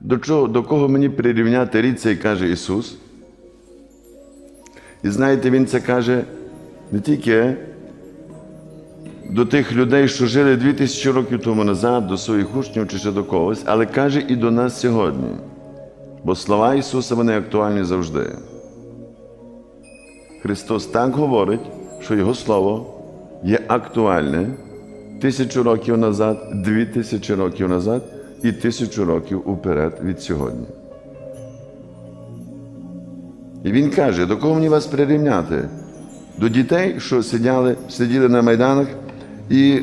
До, чого, до кого мені прирівняти рід цей каже Ісус? І знаєте, Він це каже не тільки до тих людей, що жили 2000 років тому назад, до своїх учнів чи ще до когось, але каже і до нас сьогодні. Бо слова Ісуса вони актуальні завжди. Христос так говорить, що Його Слово є актуальне тисячу років назад, дві тисячі років назад і тисячу років уперед від сьогодні. І він каже, до кого мені вас прирівняти? До дітей, що сиділи, сиділи на майданах і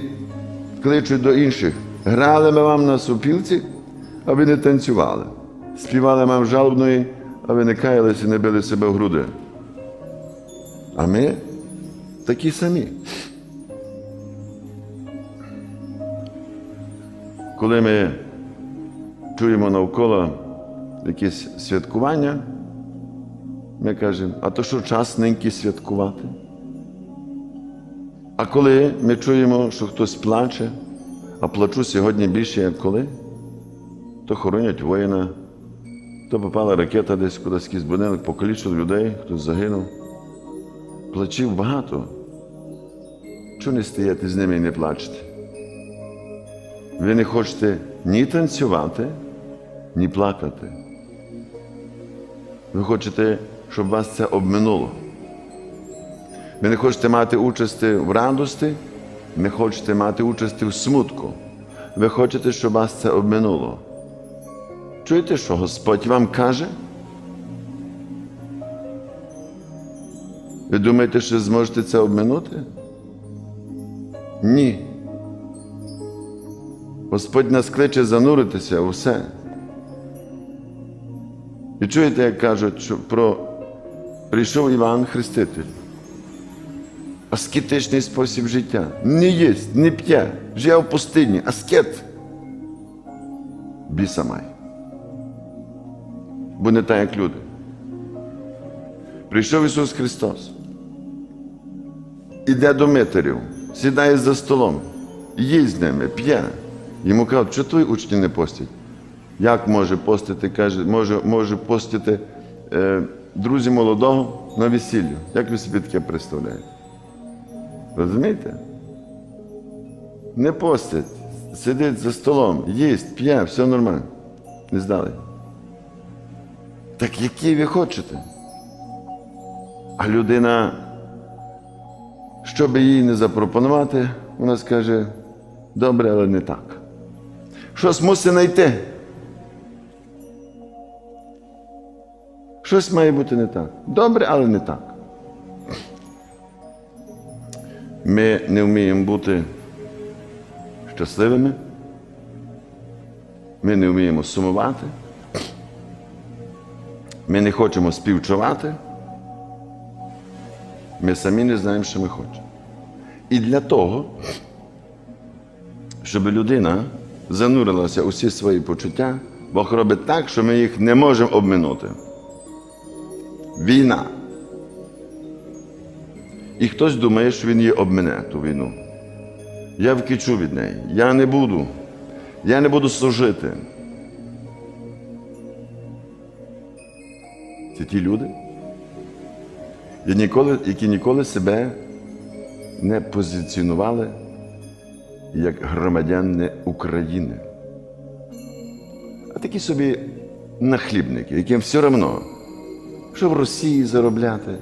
кличуть до інших. Грали ми вам на супілці, а ви не танцювали. Співали вам жалобної, а ви не каялися і не били себе в груди. А ми такі самі. Коли ми чуємо навколо якісь святкування, ми кажемо, а то що час неньки святкувати? А коли ми чуємо, що хтось плаче, а плачу сьогодні більше, як коли, то хоронять воїна, то попала ракета десь кудись якийсь будинок, покалічили людей, хтось загинув. Плачів багато. Чого не стояти з ними і не плачете? Ви не хочете ні танцювати, ні плакати. Ви хочете, щоб вас це обминуло. Ви не хочете мати участі в радості, не хочете мати участі в смутку. Ви хочете, щоб вас це обминуло. Чуєте, що Господь вам каже? Ви думаєте, що зможете це обминути? Ні. Господь нас кличе зануритися у все. І чуєте, як кажуть, що про прийшов Іван Хреститель. Аскетичний спосіб життя. Не їсть, не п'є, живе в пустині, аскет. Біса май. Бо не так, як люди. Прийшов Ісус Христос. Іде до митарів, сідає за столом, їсть з ними, п'є. Йому кажуть, що твої учні не постять? Як може постити, каже, може, може постити е, друзі молодого на весіллю? Як ви собі таке представляєте? Розумієте? Не постять, сидить за столом, їсть, п'є, все нормально. Не здали. Так які ви хочете? А людина, що би їй не запропонувати, вона скаже, добре, але не так. Щось мусить знайти. Щось має бути не так. Добре, але не так. Ми не вміємо бути щасливими. Ми не вміємо сумувати. Ми не хочемо співчувати. Ми самі не знаємо, що ми хочемо. І для того, щоб людина занурилася у всі свої почуття, Бог робить так, що ми їх не можемо обминути. Війна. І хтось думає, що він її обмине ту війну. Я вкічу від неї. Я не буду. Я не буду служити. Це ті люди, які ніколи, себе не позиціонували як громадяни України. А такі собі нахлібники, яким все одно, що в Росії заробляти,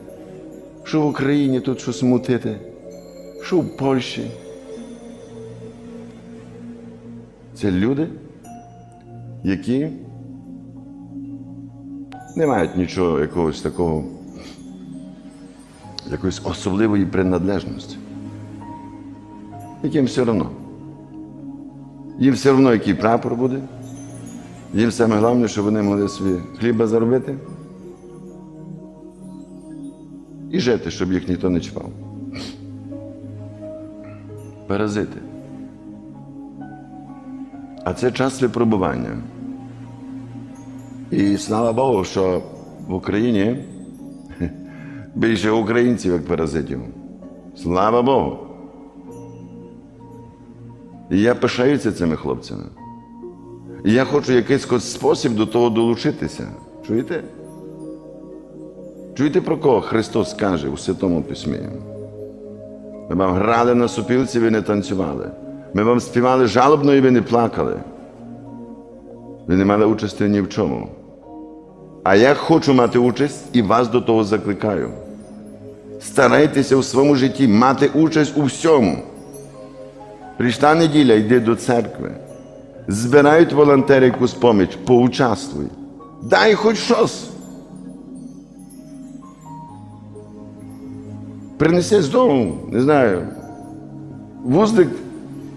що в Україні тут щось мутити, що в Польщі. Це люди, які не мають нічого якогось такого, якоїсь особливої принадлежності. Яким все одно. Їм все одно, який прапор буде. Їм саме головне, щоб вони могли собі хліба заробити і жити, щоб їх ніхто не чіпав. Паразити. А це час випробування. І слава Богу, що в Україні більше українців, як паразитів. Слава Богу. І я пишаюся цими хлопцями. І я хочу якийсь спосіб до того долучитися. Чуєте? Чуєте, про кого Христос каже у Святому Письмі? Ми вам грали на супілці, ви не танцювали. Ми вам співали жалобно і ви не плакали. Ви не мали участі ні в чому. А я хочу мати участь і вас до того закликаю. Старайтеся у своєму житті мати участь у всьому. Прийшла неділя, йди до церкви. Збирають волонтери якусь поміч, поучаствуй. Дай хоч щось. Принеси з дому, не знаю, вузлик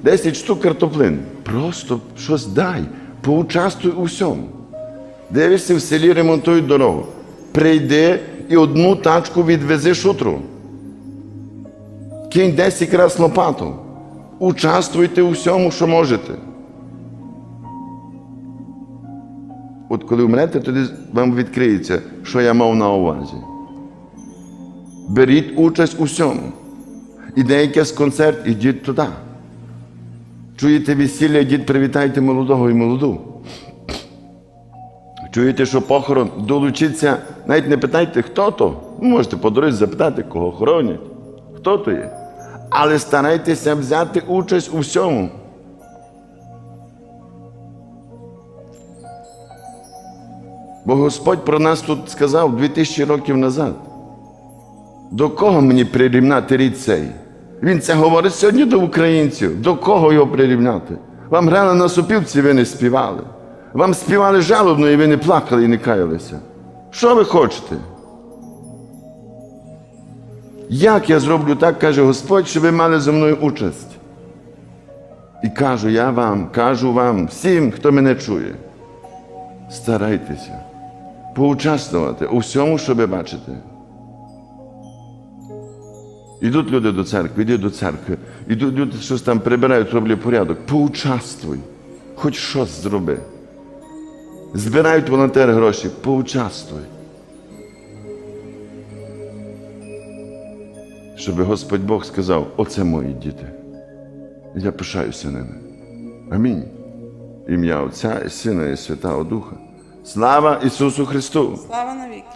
10 штук картоплин. Просто щось дай, поучаствуй у всьому. Дивишся, в селі ремонтують дорогу. Прийди і одну тачку відвези шутру. Кинь 10 раз лопату. Участвуйте у всьому, що можете. От коли вмрете, тоді вам відкриється, що я мав на увазі. Беріть участь у всьому. Іде якийсь концерт, ідіть туди. Чуєте весілля, ідіть, привітайте молодого і молоду. Чуєте, що похорон долучиться, навіть не питайте, хто то. Можете по дорозі запитати, кого хоронять, хто то є. Але старайтеся взяти участь у всьому. Бо Господь про нас тут сказав 2000 років назад. До кого мені прирівняти рід цей? Він це говорить сьогодні до українців. До кого його прирівняти? Вам грали на супілці, ви не співали. Вам співали жалобно, і ви не плакали і не каялися. Що ви хочете? Як я зроблю так, каже Господь, щоб ви мали зі мною участь? І кажу я вам, кажу вам, всім, хто мене чує, старайтеся поучаствувати у всьому, що ви бачите. Ідуть люди до церкви, йди до церкви, ідуть люди щось там прибирають, роблять порядок. Поучаствуй, хоч щось зроби. Збирають волонтери гроші, поучаствуй. Щоб Господь Бог сказав, оце мої діти. Я пишаюся ними. Амінь. Ім'я Отця і Сина і Святого Духа. Слава Ісусу Христу! Слава навіки.